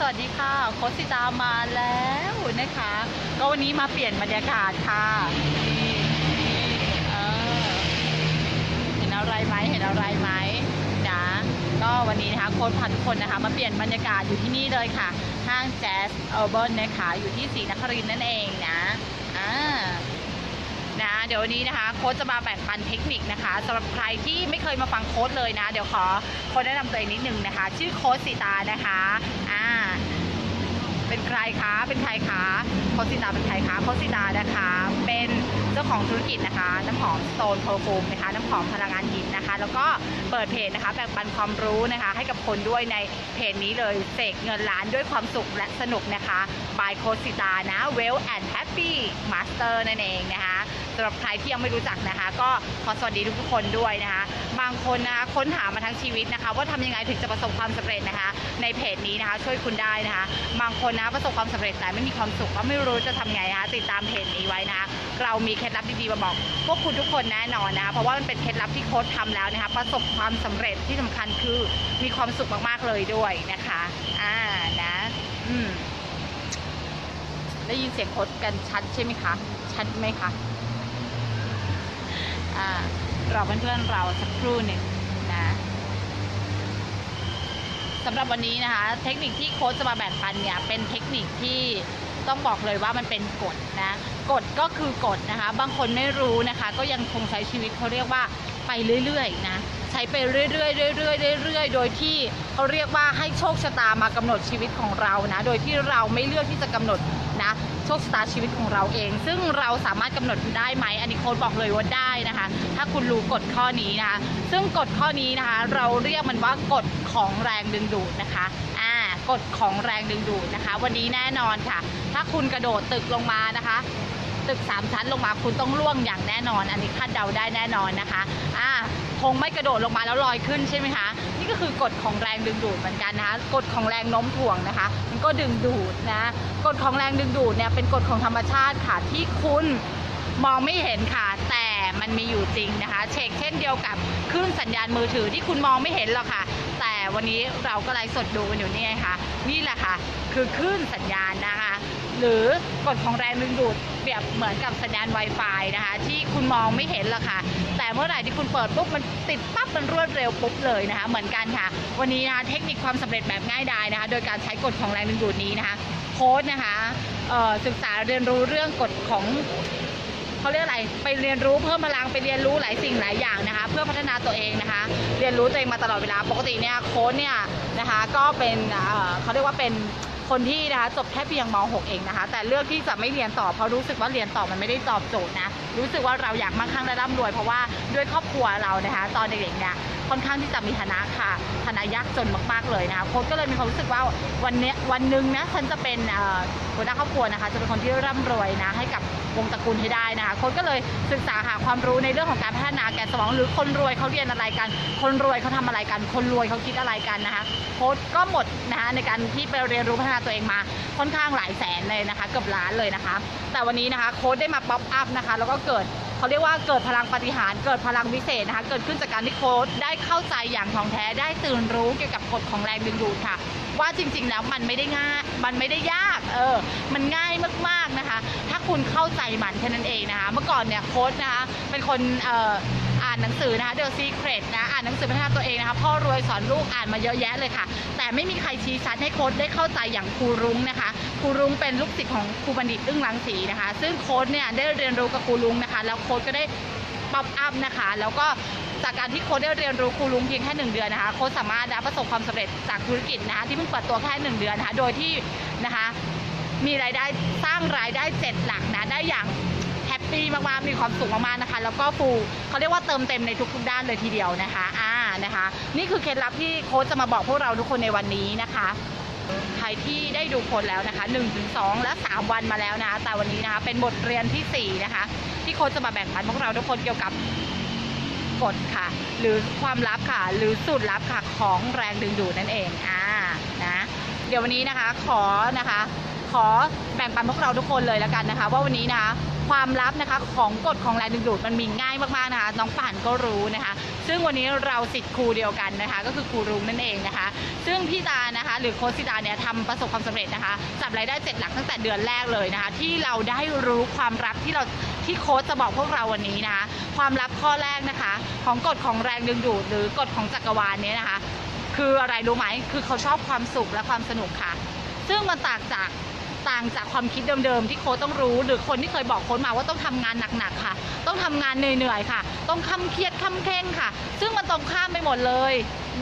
สวัสดีค่ะโคชสิตามาแล้วนะคะ ก็วันนี้มาเปลี่ยนบรรยากาศค่ะเห็นอะไรไหมเห็นอะไรไหมนะก็วันนี้นะคะโค้ชพาทุกคนนะคะ มาเปลี่ยนบรรยากาศอยู่ที่นี่เลยค่ะ ห้างแจ๊สเออร์เบิร์นนะคะอยู่ที่ศรีนครินนั่นเองนะอ่านะเดี๋ยววันนี้นะคะโค้ชจะมาแบ่งปันเทคนิคนะคะสำหรับใครที่ไม่เคยมาฟังโค้ชเลยนะ เดี๋ยวขอโค้ชแนะนำตัวเองนิดนึงนะคะ ชื่อโค้ชสีตานะคะ เป็นใครคะ เป็นใครคะโคสิตาเป็นใครคะโคสิตานะคะ เป็นเจ้าของธุรกิจนะคะ น้ำหอมโซนโพฟูมนะคะ น้ำหอมพลังงานหินนะคะ แล้วก็เปิดเพจนะคะแบ่งปันความรู้นะคะ ให้กับคนด้วยในเพจนี้เลยเสกเงินล้านด้วยความสุขและสนุกนะคะ by โคสิตานะ Well and Happy Master นั่นเองนะคะ สำหรับใครที่ยังไม่รู้จักนะคะ ก็ขอสวัสดีทุกๆคนด้วยนะคะ บางคนนะคะค้นหามาทั้งชีวิตนะคะ ว่าทำยังไงถึงจะประสบความสำเร็จนะคะ ในเพจนี้นะคะ ช่วยคุณได้นะคะ บางคนนะประสบความสำเร็จแต่ไม่มีความสุขก็ไม่รู้จะทำไงนะคะติดตามเพจนี้ไว้นะคะเรามีเคล็ดลับดีๆมาบอกพวกคุณทุกคนแน่นอนนะคะเพราะว่ามันเป็นเคล็ดลับที่โค้ชทำแล้วนะคะ ประสบความสำเร็จที่สำคัญคือมีความสุขมากๆเลยด้วยนะคะอ่านะอืมได้ยินเสียงโค้ชกันชัดใช่ไหมคะ ชัดไหมคะ รอเพื่อนๆเราสักครู่หนึ่งนะสำหรับวันนี้นะคะ เทคนิคที่โค้ชจะมาแบ่งปันเนี่ยเป็นเทคนิคที่ต้องบอกเลยว่ามันเป็นกฎนะกฎก็คือกฎนะคะ บางคนไม่รู้นะคะ ก็ยังคงใช้ชีวิตเขาเรียกว่าไปเรื่อยๆนะใช้ไปเรื่อยๆเรื่อยๆเรื่อยๆ โดยที่เขาเรียกว่าให้โชคชะตามากำหนดชีวิตของเรานะ โดยที่เราไม่เลือกที่จะกำหนด โชคชะตาชีวิตของเราเอง ซึ่งเราสามารถกำหนดได้ไหมอันนี้โค้ดบอกเลยว่าได้นะคะ ถ้าคุณรู้กฎข้อนี้นะคะ ซึ่งกฎข้อนี้นะคะ เราเรียกมันว่ากฎของแรงดึงดูดนะคะอ่ากฎของแรงดึงดูดนะคะ วันนี้แน่นอนค่ะ ถ้าคุณกระโดดตึกลงมานะคะตึกสามชั้นลงมาคุณต้องล่วงอย่างแน่นอน อันนี้คาดเดาได้แน่นอนนะคะ อ่า คงไม่กระโดดลงมาแล้วลอยขึ้นใช่ไหมคะ นี่ก็คือกฎของแรงดึงดูดเหมือนกันนะคะกฎของแรงโน้มถ่วงนะคะ มันก็ดึงดูดนะกฎของแรงดึงดูดเนี่ยเป็นกฎของธรรมชาติค่ะที่คุณมองไม่เห็นค่ะ แต่มันมีอยู่จริงนะคะ เช็คเช่นเดียวกับคลื่นสัญญาณมือถือที่คุณมองไม่เห็นหรอกค่ะ แต่วันนี้เราก็ไลฟ์สดดูกันอยู่นี่ไงคะนี่แหละค่ะ คือคลื่นสัญญาณนะคะ หรือกฎของแรงดึงดูดเปรียบเหมือนกับสัญญาณ Wi-Fi นะคะที่คุณมองไม่เห็นหรอกค่ะ แต่เมื่อไหร่ที่คุณเปิดปุ๊บมันติดปั๊บมันรวดเร็วปุ๊บเลยนะคะ เหมือนกันค่ะ วันนี้นะคะเทคนิคความสำเร็จแบบง่ายดายนะคะ โดยการใช้กฎของแรงดึงดูดนี้นะคะโค้ดนะคะศึกษาเรียนรู้เรื่องกฎของเขาเรียกอะไร ไปเรียนรู้เพิ่มพลังไปเรียนรู้หลายสิ่งหลายอย่างนะคะ เพื่อพัฒนาตัวเองนะคะ เรียนรู้ตัวเองมาตลอดเวลา ปกติเนี่ยโค้ชเนี่ยนะคะ ก็เป็นเขาเรียกว่าเป็น คนที่นะคะจบแค่เพียงม .6 เองนะคะ แต่เลือกที่จะไม่เรียนต่อเพราะรู้สึกว่าเรียนต่อมันไม่ได้ตอบโจทย์นะ รู้สึกว่าเราอยากมั่งคั่งและร่ำรวย เพราะว่าด้วยครอบครัวเรานะคะ ตอนเด็กๆเนี่ยค่อนข้างที่จะมีฐานะค่ะฐานะยากจนมากๆเลยนะคะโค้ชก็เลยมีความรู้สึกว่าวันเนี้ยวันหนึ่งนะฉันจะเป็นหัวหน้าครอบครัวนะคะ จะเป็นคนที่ร่ำรวยนะให้กับ วงตระกูลให้ได้นะคะโค้ชก็เลยศึกษาหาความรู้ในเรื่องของการพัฒนาแกนสมองหรือคนรวยเขาเรียนอะไรกัน คนรวยเขาทำอะไรกัน คนรวยเขาคิดอะไรกันนะคะโค้ชก็หมดนะคะในการที่ไปเรียนรู้พัฒนาตัวเองมาค่อนข้างหลายแสนเลยนะคะเกือบล้านเลยนะคะ แต่วันนี้นะคะโค้ชได้มาป๊อปอัพนะคะแล้วก็เกิดเขาเรียกว่าเกิดพลังปฏิหารเกิดพลังวิเศษนะคะ เกิดขึ้นจากการที่โค้ชได้เข้าใจอย่างท่องแท้ได้ตื่นรู้เกี่ยวกับกฎของแรงดึงดูดค่ะ ว่าจริงๆแล้วมันไม่ได้ง่าย มันไม่ได้ยาก เออ มันง่ายมากๆนะคะ ถ้าคุณเข้าใจมันแค่นั้นเองนะคะ เมื่อก่อนเนี่ยโค้ชนะคะ เป็นคนเอ่ออ่านหนังสือนะคะ The Secret นะ อ่านหนังสือพัฒนาตัวเองนะคะ พ่อรวยสอนลูกอ่านมาเยอะแยะเลยค่ะ แต่ไม่มีใครชี้ชัดให้โค้ชได้เข้าใจอย่างครูรุ้งนะคะ ครูรุ้งเป็นลูกศิษย์ของครูบัณฑิตอึ้งรังสีนะคะ ซึ่งโค้ชเนี่ยได้เรียนรู้กับครูรุ้งนะคะ แล้วโค้ชก็ได้ ป๊อปอัพนะคะ แล้วก็จากการที่โค้ชได้เรียนรู้ครูลุงเพียงแค่หนึ่งเดือนนะคะโค้ชสามารถประสบความสำเร็จจากธุรกิจนะคะที่เพิ่งเปิดตัวแค่หนึ่งเดือนนะคะโดยที่นะคะมีรายได้สร้างรายได้เจ็ดหลักนะได้อย่างแฮปปี้มากๆมีความสุขมากๆนะคะ แล้วก็ฟูเขาเรียกว่าเติมเต็มในทุกๆด้านเลยทีเดียวนะคะอ่านะคะ นี่คือเคล็ดลับที่โค้ชจะมาบอกพวกเราทุกคนในวันนี้นะคะ ใครที่ได้ดูผลแล้วนะคะ1ถึง2และ 3 วันมาแล้วนะ แต่วันนี้นะคะเป็นบทเรียนทีสี่4 นะคะ ที่โค้ชจะมาแบ่งปันพวกเราทุกคนเกี่ยวกับกฎค่ะ หรือความลับค่ะ หรือสูตรลับค่ะของแรงดึงดูดนั่นเองอ่านะ เดี๋ยววันนี้นะคะขอนะคะ ขอแบ่งปันพวกเราทุกคนเลยแล้วกันนะคะ ว่าวันนี้นะคะความลับนะคะของกฎของแรงดึงดูดมันมีง่ายมากๆนะคะน้องป่านก็รู้นะคะ ซึ่งวันนี้เราสิทธิ์ครูเดียวกันนะคะ ก็คือครูรุ้งนั่นเองนะคะ ซึ่งพี่ตานะคะ หรือโค้ชซิดาเนี่ยทำประสบความสำเร็จนะคะจับรายได้เจ็ดหลักตั้งแต่เดือนแรกเลยนะคะ ที่เราได้รู้ความลับที่เราที่โค้ชจะบอกพวกเราวันนี้นะคะความลับข้อแรกนะคะ ของกฎของแรงดึงดูดหรือกฎของจักรวาลเนี้นะคะ คืออะไรรู้ไหมคือเขาชอบความสุขและความสนุกค่ะ ซึ่งมันต่างจาก ต่างจากความคิดเดิมๆ ที่โค้ชต้องรู้ หรือคนที่เคยบอกโค้ชมาว่าต้องทำงานหนักๆค่ะ ต้องทำงานเหนื่อยๆค่ะ ต้องคำเครียดคำเคร่งค่ะ ซึ่งมันตรงข้ามไปหมดเลย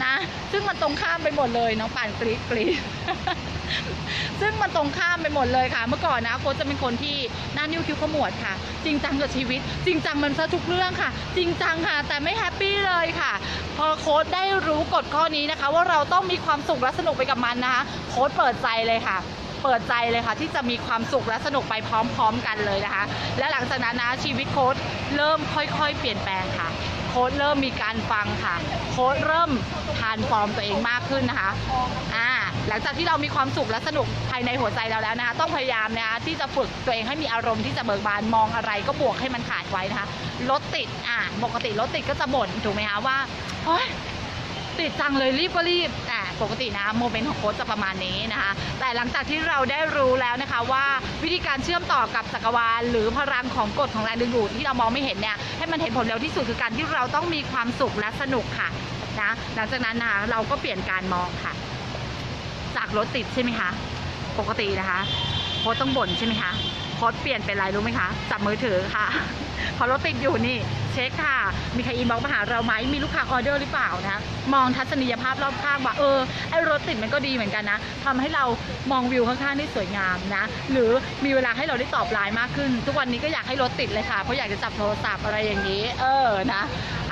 นะ ซึ่งมันตรงข้ามไปหมดเลยน้องป่านกรี๊ดกรี๊ดซึ่งมันตรงข้ามไปหมดเลยค่ะ เมื่อก่อนนะโค้ชจะเป็นคนที่หน้านิ้วคิ้วขมวดค่ะ จริงจังกับชีวิต จริงจังมันซะทุกเรื่องค่ะ จริงจังค่ะ แต่ไม่แฮปปี้เลยค่ะ พอโค้ชได้รู้กฎข้อนี้นะคะ ว่าเราต้องมีความสุขและสนุกไปกับมันนะคะโค้ชเปิดใจเลยค่ะ เปิดใจเลยค่ะ ที่จะมีความสุขและสนุกไปพร้อม ๆ กันเลยนะคะ และหลังจากนั้นนะชีวิตโค้ชเริ่มค่อยๆ เปลี่ยนแปลงค่ะ โค้ชเริ่มมีการฟังค่ะ โค้ชเริ่มทานฟอร์มตัวเองมากขึ้นนะคะอ่าหลังจากที่เรามีความสุขและสนุกภายในหัวใจเราแล้วนะคะ ต้องพยายามนะคะที่จะฝึกตัวเองให้มีอารมณ์ที่จะเบิกบานมองอะไรก็บวกให้มันขาดไว้นะคะรถติดอ่าปกติรถติดก็จะบ่นถูกไหมคะว่าโอ๊ยติดจังเลยรีบก็รีบอ่า ปกตินะโมเมนต์ของโค้ชจะประมาณนี้นะคะ แต่หลังจากที่เราได้รู้แล้วนะคะว่าวิธีการเชื่อมต่อกับจักรวาล หรือพลังของกฎของแรงดึงดูดที่เรามองไม่เห็นเนี่ยให้มันเห็นผลเร็วที่สุดคือการที่เราต้องมีความสุขและสนุกค่ะนะหลังจากนั้นนะคะเราก็เปลี่ยนการมองค่ะ จากรถติดใช่ไหมคะ ปกตินะคะโค้ชต้องบ่นใช่ไหมคะ โค้ชเปลี่ยนเป็นอะไรรู้ไหมคะ จับมือถือค่ะพอรถติดอยู่นี่ เช็คค่ะ มีใครอินบ็อกมาหาเราไหมมีลูกค้าออเดอร์หรือเปล่านะมองทัศนียภาพรอบข้างว่าเออไอ้รถติดมันก็ดีเหมือนกันนะทำให้เรามองวิวข้างๆได้สวยงามนะ หรือมีเวลาให้เราได้ตอบไลน์มากขึ้น ทุกวันนี้ก็อยากให้รถติดเลยค่ะ เพราะอยากจะจับโทรศัพท์อะไรอย่างนี้ เออนะ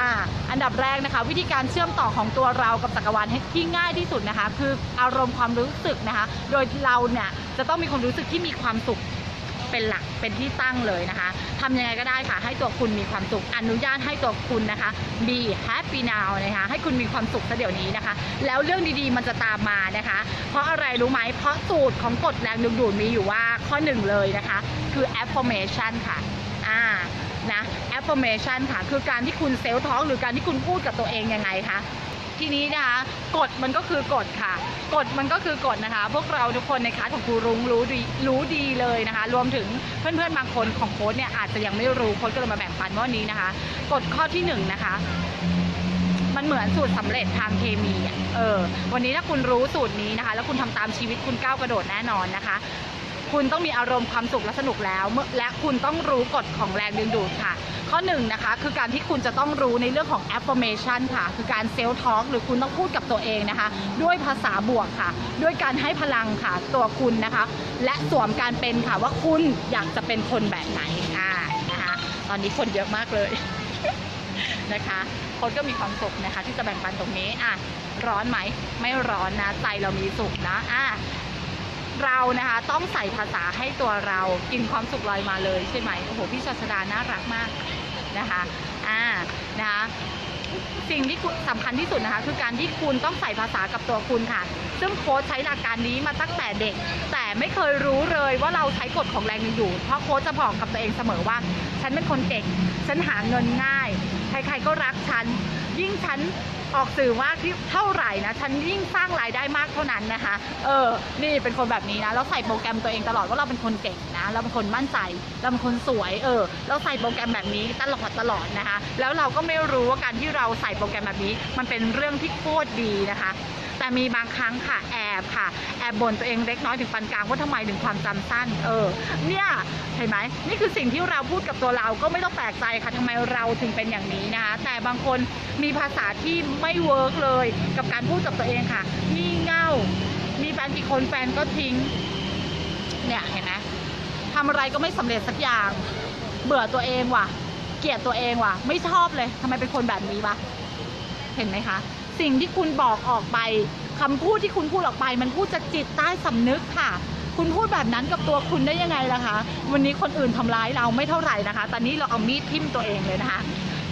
อ่าอันดับแรกนะคะ วิธีการเชื่อมต่อของตัวเรากับจักรวาลที่ง่ายที่สุดนะคะ คืออารมณ์ความรู้สึกนะคะ โดยเราเนี่ยจะต้องมีความรู้สึกที่มีความสุข เป็นหลักเป็นที่ตั้งเลยนะคะทำยังไงก็ได้ค่ะ ให้ตัวคุณมีความสุขอนุญาตให้ตัวคุณนะคะ be happy now นะคะให้คุณมีความสุขซะเดี๋ยวนี้นะคะ แล้วเรื่องดีๆมันจะตามมานะคะ เพราะอะไรรู้ไหมเพราะสูตรของกฎแรงดึงดูดมีอยู่ว่าข้อหนึ่งเลยนะคะ คือ affirmation ค่ะอ่านะ affirmation ค่ะ คือการที่คุณเซลท้องหรือการที่คุณพูดกับตัวเองยังไงคะ ทีนี้นะคะกฎมันก็คือกฎค่ะกฎมันก็คือกฎนะคะ พวกเราทุกคนในคลาสของครูรุ้งรู้ดีรู้ดีเลยนะคะ รวมถึงเพื่อนๆบางคนของโค้ดเนี่ยอาจจะยังไม่รู้โค้ดก็เลยมาแบ่งปันว่านี้นะคะกฎข้อที่หนึ่งนะคะมันเหมือนสูตรสำเร็จทางเคมีเออ วันนี้ถ้าคุณรู้สูตรนี้นะคะ แล้วคุณทำตามชีวิตคุณก้าวกระโดดแน่นอนนะคะ คุณต้องมีอารมณ์ความสุขและสนุกแล้ว และคุณต้องรู้กฎของแรงดึงดูดค่ะ ข้อหนึ่งนะคะคือการที่คุณจะต้องรู้ในเรื่องของ affirmation ค่ะ คือการเซล f ท a l k หรือคุณต้องพูดกับตัวเองนะคะ ด้วยภาษาบวกค่ะ ด้วยการให้พลังค่ะ ตัวคุณนะคะ และสวมการเป็นค่ะว่าคุณอยากจะเป็นคนแบบไหนอ่านะคะตอนนี้คนเยอะมากเลยนะคะคนก็มีความสุขนะคะ ที่จะแบ่งปันตรงนี้อะร้อนไหม ไม่ร้อนนะ ใจเรามีสุขนะอะ เรานะคะต้องใส่ภาษาให้ตัวเรากินความสุขลอยมาเลยใช่ไหมโอ้โหพี่ชาชดาน่ารักมากนะคะอ่านะคะสิ่งที่คุณสำคัญที่สุดนะคะ คือการที่คุณต้องใส่ภาษากับตัวคุณค่ะ ซึ่งโค้ชใช้หลักการนี้มาตั้งแต่เด็ก แต่ไม่เคยรู้เลยว่าเราใช้กฎของแรงดึงดูดเพราะโค้ชจะบอกกับตัวเองเสมอว่า ฉันเป็นคนเก่ง ฉันหาเงินง่าย ใครๆก็รักฉัน ยิ่งฉันออกสื่อมากที่เท่าไหร่นะฉันยิ่งสร้างรายได้มากเท่านั้นนะคะ เออ นี่เป็นคนแบบนี้นะ เราใส่โปรแกรมตัวเองตลอดว่าเราเป็นคนเก่งนะ เราเป็นคนมั่นใจ เราเป็นคนสวย เออ เราใส่โปรแกรมแบบนี้ตลอดตลอดนะคะ แล้วเราก็ไม่รู้ว่าการที่เราใส่โปรแกรมแบบนี้ มันเป็นเรื่องที่โคตรดีนะคะ แต่มีบางครั้งค่ะแอบค่ะ แอบบ่นตัวเองเล็กน้อยถึงปานกลางว่าทำไมถึงความจำสั้น เออ เนี่ยเห็นไหมนี่คือสิ่งที่เราพูดกับตัวเราก็ไม่ต้องแปลกใจค่ะทำไมเราถึงเป็นอย่างนี้นะคะแต่บางคนมีภาษาที่ไม่เวิร์กเลย กับการพูดกับตัวเองค่ะงี่เง่า มีแฟนกี่คนแฟนก็ทิ้ง เนี่ยเห็นไหมทำอะไรก็ไม่สำเร็จสักอย่าง เบื่อตัวเองว่ะ เกลียดตัวเองว่ะ ไม่ชอบเลยทำไมเป็นคนแบบนี้วะ เห็นไหมคะ สิ่งที่คุณบอกออกไปคำพูดที่คุณพูดออกไป มันพูดจากจิตใต้สำนึกค่ะ คุณพูดแบบนั้นกับตัวคุณได้ยังไงล่ะคะ วันนี้คนอื่นทำร้ายเราไม่เท่าไหร่นะคะ ตอนนี้เราเอามีดทิ่มตัวเองเลยนะคะ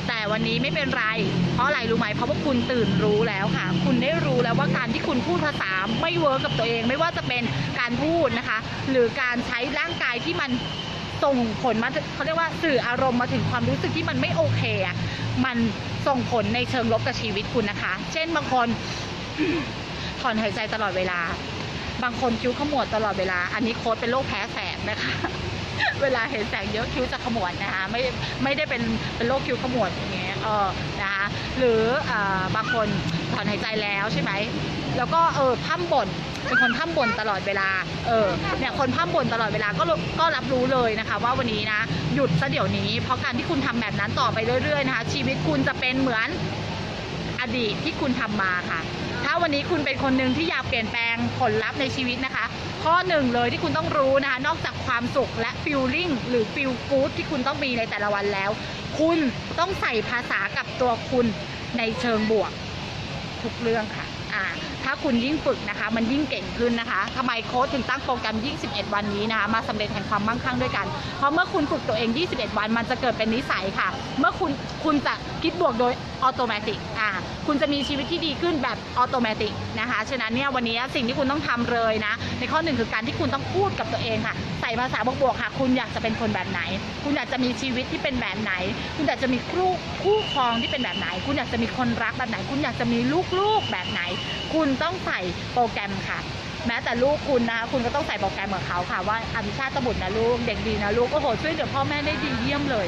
แต่วันนี้ไม่เป็นไร เพราะอะไรรู้ไหมเพราะว่าคุณตื่นรู้แล้วค่ะ คุณได้รู้แล้วว่าการที่คุณพูดภาษาไม่เวิร์กกับตัวเอง ไม่ว่าจะเป็นการพูดนะคะ หรือการใช้ร่างกายที่มันส่งผลมาเขาเรียกว่าสื่ออารมณ์มาถึงความรู้สึกที่มันไม่โอเคอะ มันส่งผลในเชิงลบกับชีวิตคุณนะคะ เช่นบางคนถอนหายใจตลอดเวลา บางคนคิ้วขมวดตลอดเวลา อันนี้โค้ดเป็นโรคแพ้แสงนะคะ เวลาเห็นแสงเยอะคิ้วจะขมวดนะคะ ไม่ไม่ได้เป็นเป็นโรคคิ้วขมวดอย่างเงี้ยเออนะคะหรือเอ่อบางคนถอนหายใจแล้วใช่ไหมแล้วก็เออพร่ำบ่น เป็นคนพ่ำบ่นตลอดเวลา เออ เนี่ยคนพ่ำบ่นตลอดเวลาก็ก็รับรู้เลยนะคะ ว่าวันนี้นะหยุดซะเดี๋ยวนี้ เพราะการที่คุณทำแบบนั้นต่อไปเรื่อยๆนะคะ ชีวิตคุณจะเป็นเหมือนอดีตที่คุณทำมาค่ะ ถ้าวันนี้คุณเป็นคนหนึ่งที่อยากเปลี่ยนแปลงผลลัพธ์ในชีวิตนะคะ ข้อหนึ่งเลยที่คุณต้องรู้นะคะ นอกจากความสุขและฟิลลิ่งหรือฟิลกู๊ดที่คุณต้องมีในแต่ละวันแล้ว คุณต้องใส่ภาษากับตัวคุณในเชิงบวกทุกเรื่องค่ะ อ่าถ้าคุณยิ่งฝึกนะคะ มันยิ่งเก่งขึ้นนะคะทำไมโค้ชถึงตั้งโปรแกรม 21 วันนี้นะคะมาสำเร็จแห่งความมั่งคั่งด้วยกัน เพราะเมื่อคุณฝึกตัวเอง 21 วัน มันจะเกิดเป็นนิสัยค่ะ เมื่อคุณคุณจะคิดบวกโดยออโตเมติกอ่าคุณจะมีชีวิตที่ดีขึ้นแบบออโตเมติกนะคะฉะนั้นเนี่ยวันนี้สิ่งที่คุณต้องทำเลยนะ ในข้อหนึ่งคือการที่คุณต้องพูดกับตัวเองค่ะ ใส่ภาษาบวกๆค่ะ คุณอยากจะเป็นคนแบบไหน คุณอยากจะมีชีวิตที่เป็นแบบไหน คุณอยากจะมีคู่คู่ครองที่เป็นแบบไหน คุณอยากจะมีคนรักแบบไหน คุณอยากจะมีลูกๆแบบไหนคุณต้องใส่โปรแกรมค่ะ แม้แต่ลูกคุณนะคะคุณก็ต้องใส่โปรแกรมกับเขาค่ะ ว่าอภิชาติบุตรนะลูกเด็กดีนะลูกโอ้โหช่วยเหลือพ่อแม่ได้ดีเยี่ยมเลย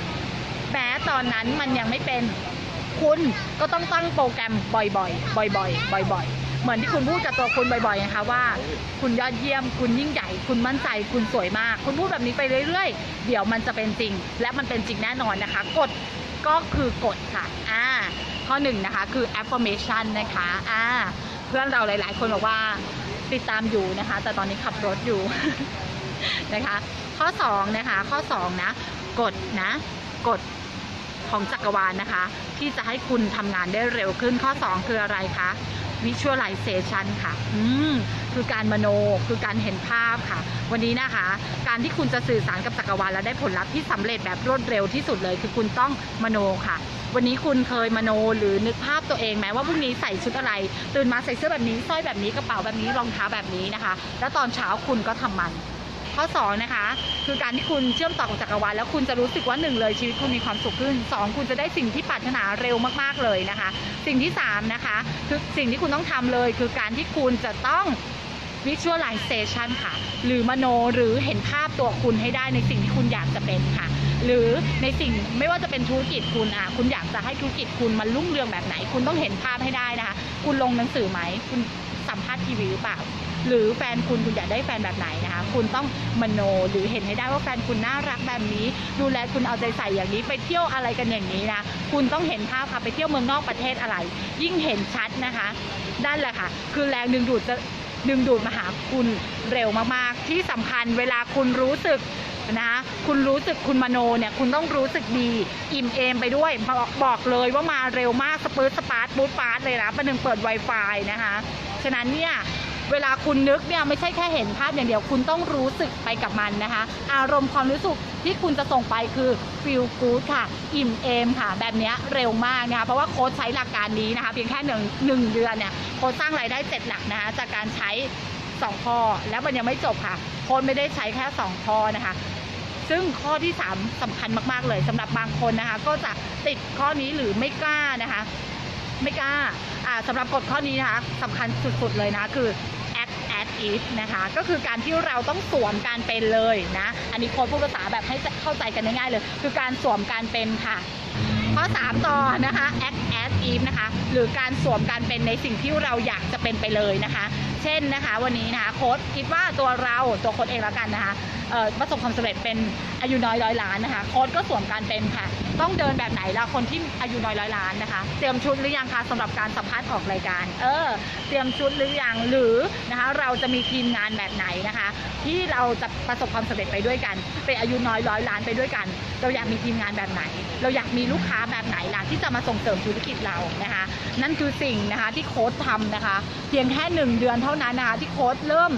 แม้ตอนนั้นมันยังไม่เป็นคุณก็ต้องตั้งโปรแกรมบ่อยๆ บ่อยๆ บ่อยๆ เหมือนที่คุณพูดกับตัวคุณบ่อยๆ นะคะว่า คุณยอดเยี่ยม คุณยิ่งใหญ่ คุณมั่นใจ คุณสวยมาก คุณพูดแบบนี้ไปเรื่อยๆ เดี๋ยวมันจะเป็นจริง และมันเป็นจริงแน่นอนนะคะกฎ ก็คือกดค่ะอ่าข้อหนึ่งนะคะคือ affirmation นะคะอ่าเพื่อนเราหลาย ๆ คนบอกว่าติดตามอยู่นะคะ แต่ตอนนี้ขับรถอยู่นะคะ ข้อ2นะคะข้อ2นะกดนะกดของจักรวาลนะคะ ที่จะให้คุณทำงานได้เร็วขึ้นข้อ 2 คืออะไรคะ visualization ค่ะ อืม คือการมโน คือการเห็นภาพค่ะ วันนี้นะคะ การที่คุณจะสื่อสารกับจักรวาลและได้ผลลัพธ์ที่สำเร็จแบบรวดเร็วที่สุดเลย คือคุณต้องมโนค่ะ วันนี้คุณเคยมโนหรือนึกภาพตัวเองไหมว่าพรุ่งนี้ใส่ชุดอะไร ตื่นมาใส่เสื้อแบบนี้สร้อยแบบนี้กระเป๋าแบบนี้รองเท้าแบบนี้นะคะ แล้วตอนเช้าคุณก็ทำมัน ข้อ2นะคะคือการที่คุณเชื่อมต่อกับจักรวาลแล้วคุณจะรู้สึกว่าหนึ่งเลยชีวิตคุณมีความสุขขึ้น 2 คุณจะได้สิ่งที่ปรารถนาเร็วมากๆเลยนะคะ สิ่งที่3นะคะคือสิ่งที่คุณต้องทำเลย คือการที่คุณจะต้อง visualization ค่ะ หรือมโนหรือเห็นภาพตัวคุณให้ได้ในสิ่งที่คุณอยากจะเป็นค่ะ หรือในสิ่งไม่ว่าจะเป็นธุรกิจคุณอะคุณอยากจะให้ธุรกิจคุณมันรุ่งเรืองแบบไหน คุณต้องเห็นภาพให้ได้นะคะ คุณลงหนังสือไหม คุณสัมภาษณ์ทีวีหรือเปล่า หรือแฟนคุณคุณอยากได้แฟนแบบไหนนะคะ คุณต้องมโนหรือเห็นให้ได้ว่าแฟนคุณน่ารักแบบนี้ ดูแลคุณเอาใจใส่อย่างนี้ ไปเที่ยวอะไรกันอย่างนี้นะ คุณต้องเห็นภาพค่ะไปเที่ยวเมืองนอกประเทศอะไร ยิ่งเห็นชัดนะคะนั่นแหละค่ะ คือแรงดึงดูดจะดึงดูดมาหาคุณเร็วมากๆ ที่สำคัญเวลาคุณรู้สึกนะคุณรู้สึกคุณมโนเนี่ยคุณต้องรู้สึกดีอิ่มเอมไปด้วยบอกบอกเลยว่ามาเร็วมากสปื๊ดสปาร์ตบูทปาร์ตเลยนะประหนึ่งเปิด Wi-Fi นะคะ ฉะนั้นเนี่ย เวลาคุณนึกเนี่ยไม่ใช่แค่เห็นภาพอย่างเดียวคุณต้องรู้สึกไปกับมันนะคะ อารมณ์ความรู้สึกที่คุณจะส่งไปคือ feel good ค่ะ อิ่มเอมค่ะ แบบนี้เร็วมากนะคะเพราะว่าโค้ชใช้หลักการนี้นะคะ เพียงแค่หนึ่งหนึ่งเดือนเนี่ยโค้ชสร้างรายได้เจ็ดหลักนะคะจากการใช้ 2 ข้อ แล้วมันยังไม่จบค่ะ โค้ชไม่ได้ใช้แค่ 2 ข้อนะคะซึ่งข้อที่ 3สำคัญมาก ๆ เลยสำหรับบางคนนะคะ ก็จะติดข้อนี้หรือไม่กล้านะคะ ไม่กล้าอ่าสำหรับกฎข้อนี้นะคะสำคัญสุดๆเลยนะคือ act as if นะคะ ก็คือการที่เราต้องสวมการเป็นเลยนะ อันนี้โค้ดพูดภาษาแบบให้เข้าใจกันง่ายๆเลย คือการสวมการเป็นค่ะ ข้อ 3 ต่อนะคะ act as if นะคะ หรือการสวมการเป็นในสิ่งที่เราอยากจะเป็นไปเลยนะคะ เช่นนะคะ วันนี้นะคะโค้ดคิดว่าตัวเราตัวโค้ดเองแล้วกันนะคะประสบความสำเร็จเป็นอายุน้อยร้อยล้านนะคะ โค้ดก็สวมการเป็นค่ะ ต้องเดินแบบไหนล่ะคนที่อายุน้อยร้อยล้านนะคะ เตรียมชุดหรือยังคะสำหรับการสัมภาษณ์ออกรายการ เออ เตรียมชุดหรือยังหรือนะคะเราจะมีทีมงานแบบไหนนะคะ ที่เราจะประสบความสำเร็จไปด้วยกันเป็นอายุน้อยร้อยล้านไปด้วยกัน เราอยากมีทีมงานแบบไหน เราอยากมีลูกค้าแบบไหนล่ะที่จะมาส่งเสริมธุรกิจเรานะคะ นั่นคือสิ่งนะคะที่โค้ดทำนะคะ เพียงแค่หนึ่งเดือนเท่านั้นนะคะที่โค้ดเริ่ม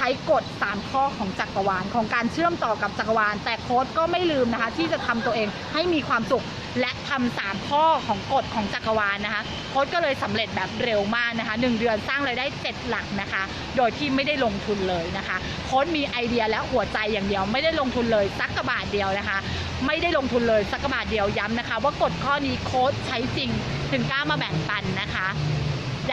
ช้กฎ 3 ข้อของจักรวาล ของการเชื่อมต่อกับจักรวาล แต่โค้ดก็ไม่ลืมนะคะ ที่จะทำตัวเองให้มีความสุข และทำสามข้อของกฎของจักรวาลนะคะ โค้ดก็เลยสำเร็จแบบเร็วมากนะคะ 1 เดือนสร้างรายได้ 7 หลักนะคะ โดยที่ไม่ได้ลงทุนเลยนะคะ โค้ดมีไอเดียและหัวใจอย่างเดียว ไม่ได้ลงทุนเลยสักกระบาทเดียวนะคะ ไม่ได้ลงทุนเลยสักกระบาทเดียวย้ำนะคะ ว่ากฎข้อนี้โค้ดใช้จริงถึงกล้ามาแบ่งปันนะคะ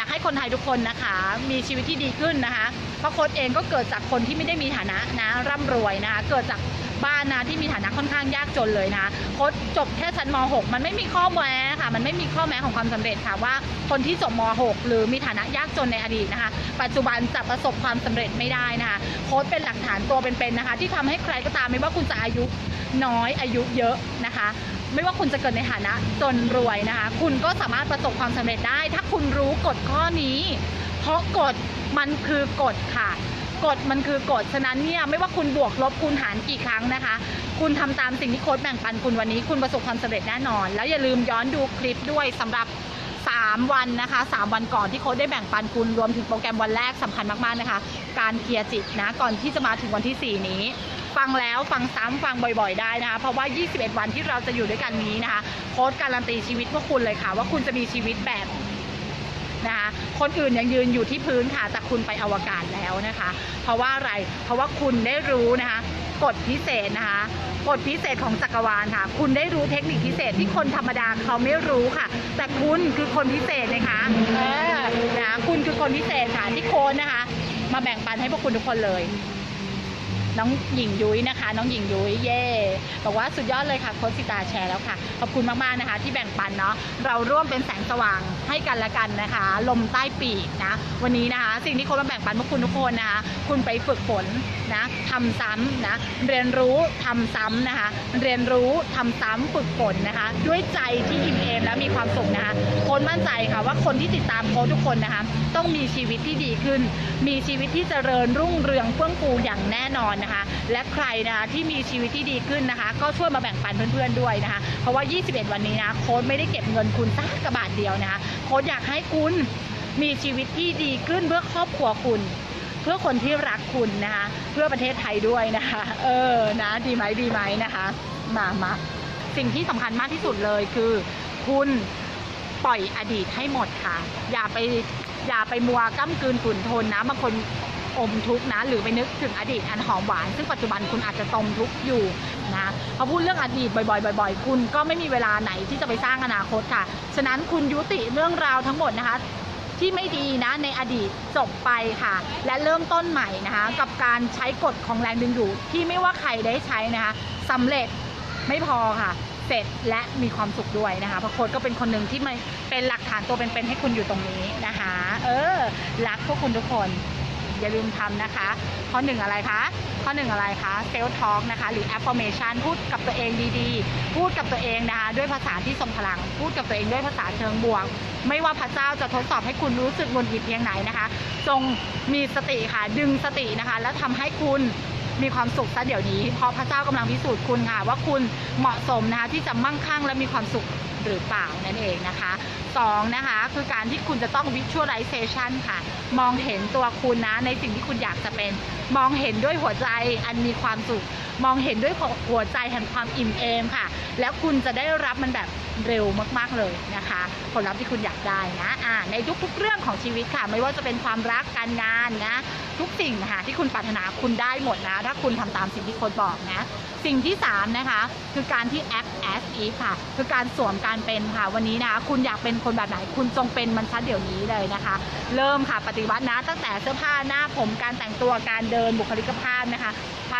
ากให้คนไทยทุกคนนะคะ มีชีวิตที่ดีขึ้นนะคะเพราะโค้ดเองก็เกิดจากคนที่ไม่ได้มีฐานะนะร่ำรวยนะคะเกิดจากบ้านนะที่มีฐานะค่อนข้างยากจนเลยนะคะโค้ดจบแค่ชั้นม .6 มันไม่มีข้อแม้ค่ะ มันไม่มีข้อแม้ของความสำเร็จค่ะว่าคนที่จบม .6 หรือมีฐานะยากจนในอดีตนะคะ ปัจจุบันจะประสบความสำเร็จไม่ได้นะคะโค้ดเป็นหลักฐานตัวเป็นๆนะคะ ที่ทำให้ใครก็ตามไม่ว่าคุณจะอายุน้อยอายุเยอะนะคะ ไม่ว่าคุณจะเกิดในฐานะจนรวยนะคะ คุณก็สามารถประสบความสำเร็จได้ ถ้าคุณรู้กฎข้อนี้ เพราะกฎมันคือกฎค่ะกฎมันคือกฎฉะนั้นเนี่ยไม่ว่าคุณบวกลบคูณหารกี่ครั้งนะคะ คุณทำตามสิ่งที่โค้ดแบ่งปันคุณวันนี้ คุณประสบความสำเร็จแน่นอน แล้วอย่าลืมย้อนดูคลิปด้วยสำหรับ 3 วันนะคะ 3 วันก่อนที่โค้ดได้แบ่งปันคุณรวมถึงโปรแกรมวันแรกสำคัญมากๆนะคะ การเคลียร์จิตนะก่อนที่จะมาถึงวันที่ 4 นี้ ฟังแล้วฟังซ้ำฟังบ่อย ๆ ได้นะคะ เพราะว่า 21 วันที่เราจะอยู่ด้วยกันนี้นะคะ โค้ดการันตีชีวิตพวกคุณเลยค่ะ ว่าคุณจะมีชีวิตแบบนะคะคนอื่นยังยืนอยู่ที่พื้นค่ะ แต่คุณไปอวกาศแล้วนะคะ เพราะว่าอะไร เพราะว่าคุณได้รู้นะคะกฎพิเศษนะคะกฎพิเศษของจักรวาลค่ะ คุณได้รู้เทคนิคพิเศษที่คนธรรมดาเขาไม่รู้ค่ะ แต่คุณคือคนพิเศษนะคะเออนะคุณคือคนพิเศษค่ะที่โค้ดนะคะ มาแบ่งปันให้พวกคุณทุกคนเลย น้องหญิงยุ้ยนะคะ น้องหญิงยุ้ยเย่บอกว่าสุดยอดเลยค่ะโค้ชสิตาแชร์แล้วค่ะ ขอบคุณมากๆนะคะ ที่แบ่งปันเนาะเราร่วมเป็นแสงสว่างให้กันและกันนะคะ ลมใต้ปีกนะ วันนี้นะคะ สิ่งที่โค้ชมาแบ่งปันพวกคุณทุกคนนะคะ คุณไปฝึกฝนนะทำซ้ำนะ เรียนรู้ทำซ้ำนะคะ เรียนรู้ทำซ้ำฝึกฝนนะคะ ด้วยใจที่อิ่มเอมและมีความสุขนะคะโค้ชมั่นใจค่ะว่าคนที่ติดตามโค้ชทุกคนนะคะ ต้องมีชีวิตที่ดีขึ้น มีชีวิตที่เจริญรุ่งเรืองเฟื่องฟูอย่างแน่นอนนะคะและใครนะคะที่มีชีวิตที่ดีขึ้นนะคะ ก็ช่วยมาแบ่งปันเพื่อนๆด้วยนะคะ เพราะว่า 21 วันนี้นะโค้ดไม่ได้เก็บเงินคุณสักกระบาทเดียวนะคะโค้ดอยากให้คุณมีชีวิตที่ดีขึ้นเพื่อครอบครัวคุณ เพื่อคนที่รักคุณนะคะ เพื่อประเทศไทยด้วยนะคะ เออนะดีไหมดีไหมนะคะ มามาสิ่งที่สำคัญมากที่สุดเลยคือคุณปล่อยอดีตให้หมดค่ะ อย่าไปอย่าไปมัวก้ำกืนฝืนทนนะบางคน อมทุกข์นะ หรือไปนึกถึงอดีตอันหอมหวาน ซึ่งปัจจุบันคุณอาจจะตมทุกข์อยู่นะพอพูดเรื่องอดีตบ่อยๆบ่อย ๆ คุณก็ไม่มีเวลาไหนที่จะไปสร้างอนาคตค่ะ ฉะนั้นคุณยุติเรื่องราวทั้งหมดนะคะที่ไม่ดีนะในอดีตจบไปค่ะ และเริ่มต้นใหม่นะคะ กับการใช้กฎของแรงดึงดูดที่ไม่ว่าใครได้ใช้นะคะสำเร็จไม่พอค่ะ เสร็จและมีความสุขด้วยนะคะพระโคดก็เป็นคนหนึ่งที่มันเป็นหลักฐานตัวเป็นๆให้คุณอยู่ตรงนี้นะคะ เออ รักพวกคุณทุกคน อย่าลืมทำนะคะ ข้อหนึ่งอะไรคะ ข้อหนึ่งอะไรคะเซลท็อกนะคะ หรือ affirmation พูดกับตัวเองดีๆ พูดกับตัวเองนะคะ ด้วยภาษาที่ทรงพลัง พูดกับตัวเองด้วยภาษาเชิงบวก ไม่ว่าพระเจ้าจะทดสอบให้คุณรู้สึกงุนหงิดเพียงไหนนะคะ จงมีสติค่ะ ดึงสตินะคะ แล้วทำให้คุณ มีความสุขซะเดี๋ยวนี้ เพราะพระเจ้ากำลังพิสูจน์คุณค่ะ ว่าคุณเหมาะสมนะคะที่จะมั่งคั่งและมีความสุขหรือเปล่านั่นเองนะคะสองนะคะคือการที่คุณจะต้อง visualization ค่ะ มองเห็นตัวคุณนะในสิ่งที่คุณอยากจะเป็น มองเห็นด้วยหัวใจอันมีความสุข มองเห็นด้วยหัวใจแห่งความอิ่มเอมค่ะ แล้วคุณจะได้รับมันแบบเร็วมากๆเลยนะคะ ผลลัพธ์ที่คุณอยากได้นะอ่าในทุกๆเรื่อง ของชีวิตค่ะ ไม่ว่าจะเป็นความรักการงานนะ ทุกสิ่งนะคะที่คุณปรารถนาคุณได้หมดนะ ถ้าคุณทำตามสิ่งที่โค้ดบอกนะ สิ่งที่ 3 นะคะ คือการที่ act as if ค่ะ คือการสวมการเป็นค่ะ วันนี้นะคะคุณอยากเป็นคนแบบไหนคุณจงเป็นมันชัดเดี๋ยวนี้เลยนะคะ เริ่มค่ะปฏิวัตินะตั้งแต่เสื้อผ้าหน้าผมการแต่งตัวการเดินบุคลิกภาพนะคะ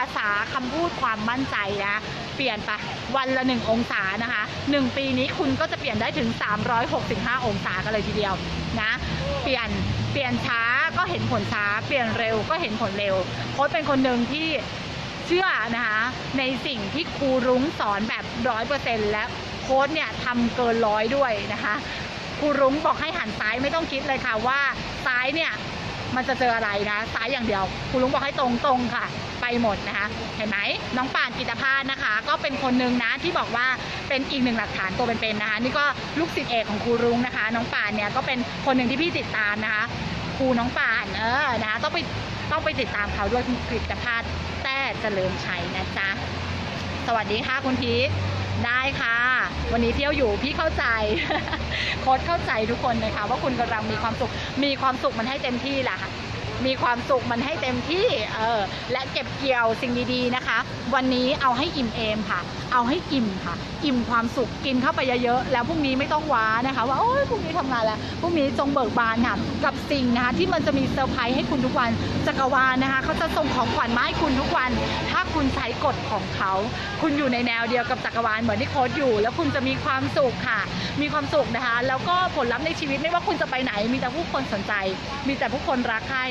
าษาคำพูดความมั่นใจนะ เปลี่ยนไปวันละ 1 องศานะคะ 1 ปีนี้คุณก็จะเปลี่ยนได้ถึง 365 องศากันเลยทีเดียวนะ เปลี่ยนเปลี่ยนช้าก็เห็นผลช้า เปลี่ยนเร็วก็เห็นผลเร็วโค้ชเป็นคนหนึ่งที่เชื่อนะคะในสิ่งที่ครูรุ้งสอนแบบร้อยเปอร์เซ็นต์และโค้ดเนี่ยทำเกินร้อยด้วยนะคะครูรุ้งบอกให้หันซ้ายไม่ต้องคิดเลยค่ะว่าซ้ายเนี่ย มันจะเจออะไรนะซ้ายอย่างเดียวครูรุ้งบอกให้ตรงตรงค่ะ ไปหมดนะคะ เห็นไหมน้องป่านกิตภาสนะคะ ก็เป็นคนหนึ่งนะที่บอกว่าเป็นอีกหนึ่งหลักฐานตัวเป็นๆนะคะนี่ก็ลูกศิษย์เอกของครูรุ้งนะคะ น้องป่านเนี่ยก็เป็นคนหนึ่งที่พี่ติดตามนะคะครูน้องป่านเออนะคะต้องไปต้องไปติดตามเขาด้วยคุณกฤษภาสแต้เจริญชัยนะจ๊ะสวัสดีค่ะคุณพีท ได้ค่ะ วันนี้เที่ยวอยู่พี่เข้าใจ โค้ดเข้าใจทุกคนนะคะว่าคุณกำลังมีความสุข มีความสุขมันให้เต็มที่แหละค่ะ มีความสุขมันให้เต็มที่เออและเก็บเกี่ยวสิ่งดีๆนะคะ วันนี้เอาให้อิ่มเอมค่ะ เอาให้อิ่มค่ะ อิ่มความสุขกินเข้าไปเยอะๆแล้วพรุ่งนี้ไม่ต้องว้านะคะ ว่าโอ้ยพรุ่งนี้ทำงานแล้วพรุ่งนี้จงเบิกบานค่ะ กับสิ่งนะคะที่มันจะมีเซอร์ไพรส์ให้คุณทุกวันจักรวาลนะคะเขาจะส่งของขวัญมาให้คุณทุกวัน ถ้าคุณใช้กฎของเขา คุณอยู่ในแนวเดียวกับจักรวาลเหมือนที่โค้ดอยู่ แล้วคุณจะมีความสุขค่ะ มีความสุขนะคะ แล้วก็ผลลัพธ์ในชีวิตไม่ว่าคุณจะไปไหน มีแต่ผู้คนสนใจ มีแต่ผู้คนรักใคร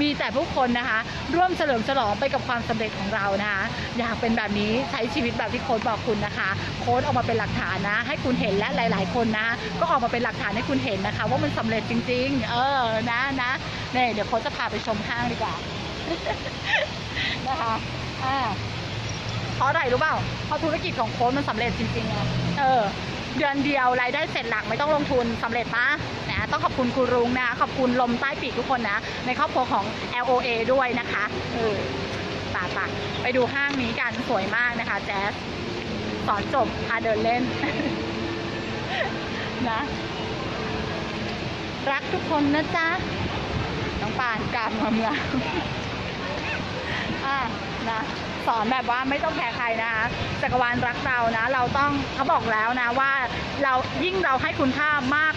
มีแต่ผู้คนนะคะ ร่วมเฉลิมฉลองไปกับความสำเร็จของเรานะคะ อยากเป็นแบบนี้ใช้ชีวิตแบบที่โค้ดบอกคุณนะคะ โค้ดออกมาเป็นหลักฐานนะ ให้คุณเห็นและหลาย ๆ คนนะ ก็ออกมาเป็นหลักฐานให้คุณเห็นนะคะ ว่ามันสำเร็จจริง ๆ เออนะนะเนี่ยเดี๋ยวโค้ดจะพาไปชมห้างดีกว่านะคะอ่าเพราะอะไรรู้เปล่าเพราะธุรกิจของโค้ดมันสำเร็จจริงๆไงเออ เดือนเดียวรายได้เสร็จหลักไม่ต้องลงทุนสำเร็จปะนะต้องขอบคุณคุณรุ้งนะขอบคุณลมใต้ปีกทุกคนนะ ในครอบครัวของ LOA ด้วยนะคะเออป่าป่าไปดูห้างนี้กันสวยมากนะคะแจ๊สสอนจบพาเดินเล่นนะรักทุกคนนะจ๊ะน้องปานกราบงามๆอะนะ สอนแบบว่าไม่ต้องแคร์ใครนะคะจักรวาลรักเรานะ เราต้องเขาบอกแล้วนะว่าเรายิ่งเราให้คุณค่ามาก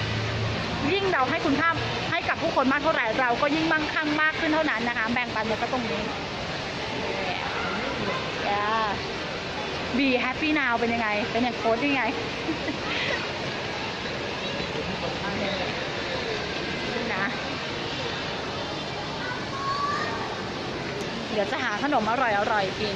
ยิ่งเราให้คุณค่าให้กับผู้คนมากเท่าไหร่เราก็ยิ่งมั่งคั่งมากขึ้นเท่านั้นนะคะแบ่งปันกันก็ตรงนี้ Yeah. Be happy now เป็นยังไง เป็นอย่างโค้ดยังไง นะ เดี๋ยวจะหาขนมอร่อยๆกิน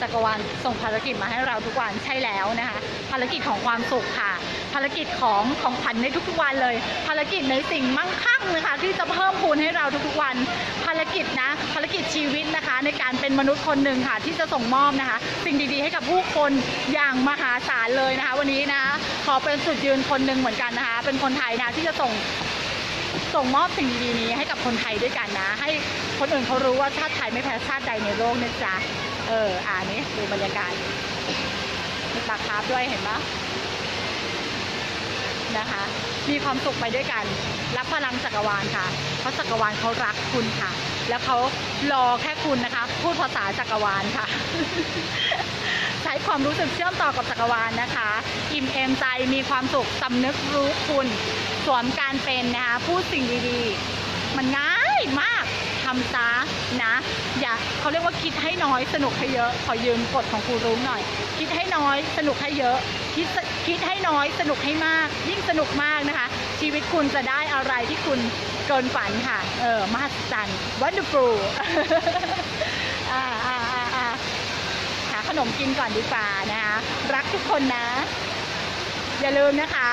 จักรวาลส่งภารกิจมาให้เราทุกวันใช่แล้วนะคะ ภารกิจของความสุขค่ะ ภารกิจของของขวัญในทุกๆวันเลย ภารกิจในสิ่งมั่งคั่งนะคะที่จะเพิ่มพูนให้เราทุกๆวัน ภารกิจนะ ภารกิจชีวิตนะคะ ในการเป็นมนุษย์คนหนึ่งค่ะ ที่จะส่งมอบนะคะ สิ่งดีๆให้กับผู้คนอย่างมหาศาลเลยนะคะ วันนี้นะคะขอเป็นสุดยืนคนหนึ่งเหมือนกันนะคะ เป็นคนไทยนะที่จะส่ง ส่งมอบสิ่งดีๆนี้ให้กับคนไทยด้วยกันนะ ให้คนอื่นเขารู้ว่าชาติไทยไม่แพ้ชาติใดในโลกนะจ๊ะเอออ่านี้ดูบรรยากาศมีปลาคาร์ฟด้วยเห็นปะนะคะ มีความสุขไปด้วยกัน รับพลังจักรวาลค่ะ เพราะจักรวาลเขารักคุณค่ะ แล้วเขารอแค่คุณนะคะ พูดภาษาจักรวาลค่ะ ใช้ความรู้สึกเชื่อมต่อกับจักรวาลนะคะ อิ่มเอมใจมีความสุขสำนึกรู้คุณ สวมการเป็นนะคะ พูดสิ่งดีๆ มันง่ายมาก ทำซะนะ อย่าเขาเรียกว่าคิดให้น้อยสนุกให้เยอะ ขอยืมกฎของครูรุ้งหน่อย คิดให้น้อยสนุกให้เยอะ คิดคิดให้น้อยสนุกให้มาก ยิ่งสนุกมากนะคะ ชีวิตคุณจะได้อะไรที่คุณเกินฝันค่ะ เออมหัศจรรย์ wonderful อ่าอ่าอ่าหาขนมกินก่อนดีกว่านะคะ รักทุกคนนะ อย่าลืมนะคะ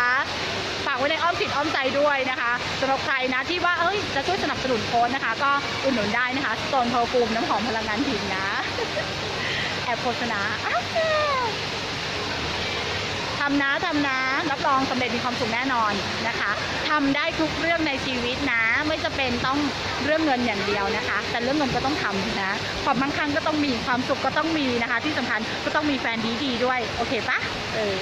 ไว้ในอ้อมจิตอ้อมใจด้วยนะคะสำหรับใครนะที่ว่าเอ้ยจะช่วยสนับสนุนโค้ดนะคะ ก็อุดหนุนได้นะคะสโตนเพอร์ฟูมน้ำหอมพลังงานหินนะแอบโฆษณาทำนะทำนะรับรองสำเร็จมีความสุขแน่นอนนะคะทำได้ทุกเรื่องในชีวิตนะ ไม่จะเป็นต้องเรื่องเงินอย่างเดียวนะคะ แต่เรื่องเงินก็ต้องทำนะความมั่งคั่งก็ต้องมีความสุขก็ต้องมีนะคะ ที่สำคัญก็ต้องมีแฟนดีๆด้วย โอเคปะเออ